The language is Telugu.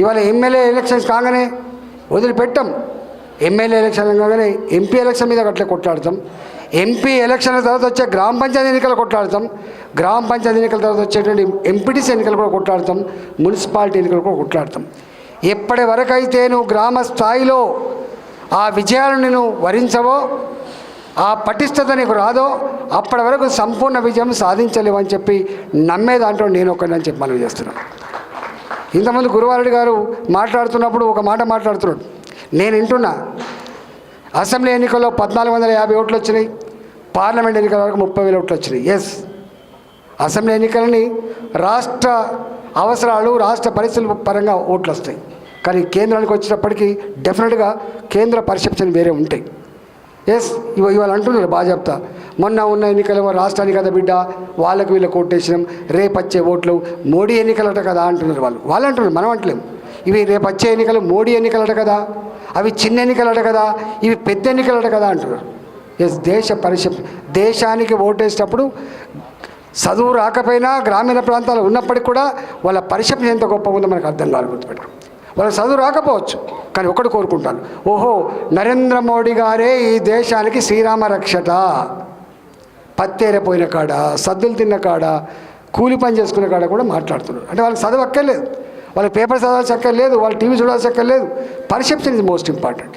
ఇవాళ ఎమ్మెల్యే ఎలక్షన్స్ కాగానే వదిలిపెట్టాం. ఎమ్మెల్యే ఎలక్షన్ కాగానే ఎంపీ ఎలక్షన్ మీద అట్లా కొట్లాడతాం. ఎంపీ ఎలక్షన్ తర్వాత వచ్చే గ్రామ పంచాయతీ ఎన్నికలు కొట్లాడతాం. గ్రామ పంచాయతీ ఎన్నికల తర్వాత వచ్చేటువంటి ఎంపీటీసీ ఎన్నికలు కూడా కొట్లాడతాం. మున్సిపాలిటీ ఎన్నికలు కూడా కొట్లాడతాం. ఎప్పటి వరకు అయితే నువ్వు గ్రామ స్థాయిలో ఆ విజయాలను నేను వరించవో ఆ పటిష్టత నీకు రాదో అప్పటి వరకు సంపూర్ణ విజయం సాధించలేవు అని చెప్పి నమ్మే దాంట్లో నేను ఒకరిని చెప్పి మనం చేస్తున్నాను. ఇంతమంది గురువారెడ్డి గారు మాట్లాడుతున్నప్పుడు ఒక మాట మాట్లాడుతున్నాడు. నేను వింటున్నా. అసెంబ్లీ ఎన్నికల్లో పద్నాలుగు వందల యాభై ఓట్లు వచ్చినాయి. పార్లమెంట్ ఎన్నికల వరకు ముప్పై వేల ఓట్లు వచ్చినాయి. ఎస్ అసెంబ్లీ ఎన్నికలని రాష్ట్ర అవసరాలు రాష్ట్ర పరిస్థితుల పరంగా ఓట్లు వస్తాయి. కానీ కేంద్రానికి వచ్చినప్పటికీ డెఫినెట్గా కేంద్ర పర్సెప్షన్ వేరే ఉంటాయి. ఎస్ ఇవాళ అంటున్నారు బాగా చెప్తా మొన్న ఉన్న ఎన్నికలు రాష్ట్రానికి కదా బిడ్డ వాళ్ళకి వీళ్ళకి ఓటేసినాం రేపు వచ్చే ఓట్లు మోడీ ఎన్నికలట కదా అంటున్నారు వాళ్ళు. వాళ్ళు అంటున్నారు మనం అంటలేము ఇవి రేపు వచ్చే ఎన్నికలు మోడీ ఎన్నికలట కదా అవి చిన్న ఎన్నికలట కదా ఇవి పెద్ద ఎన్నికలట కదా అంటున్నారు. ఎస్ దేశ పరిషత్ దేశానికి ఓటేసేటప్పుడు చదువు రాకపోయినా గ్రామీణ ప్రాంతాలు ఉన్నప్పటికీ కూడా వాళ్ళ పరిశ్రమ ఎంత గొప్ప ఉందో మనకు అర్థం కాదు గుర్తుపెట్టుకో. వాళ్ళ చదువు రాకపోవచ్చు కానీ ఒకటి కోరుకుంటాను. ఓహో నరేంద్ర మోడీ గారే ఈ దేశానికి శ్రీరామ రక్షట. పత్తేరపోయిన కాడ సద్దులు తిన్న కాడ కూలి పని చేసుకునే కాడ కూడా మాట్లాడుతున్నారు. అంటే వాళ్ళకి చదవక్కర్లేదు. వాళ్ళ వాళ్ళకి పేపర్ చదవాల్సి అక్కర్లేదు వాళ్ళు టీవీ చూడాల్సి అక్కర్లేదు. Perception is most important.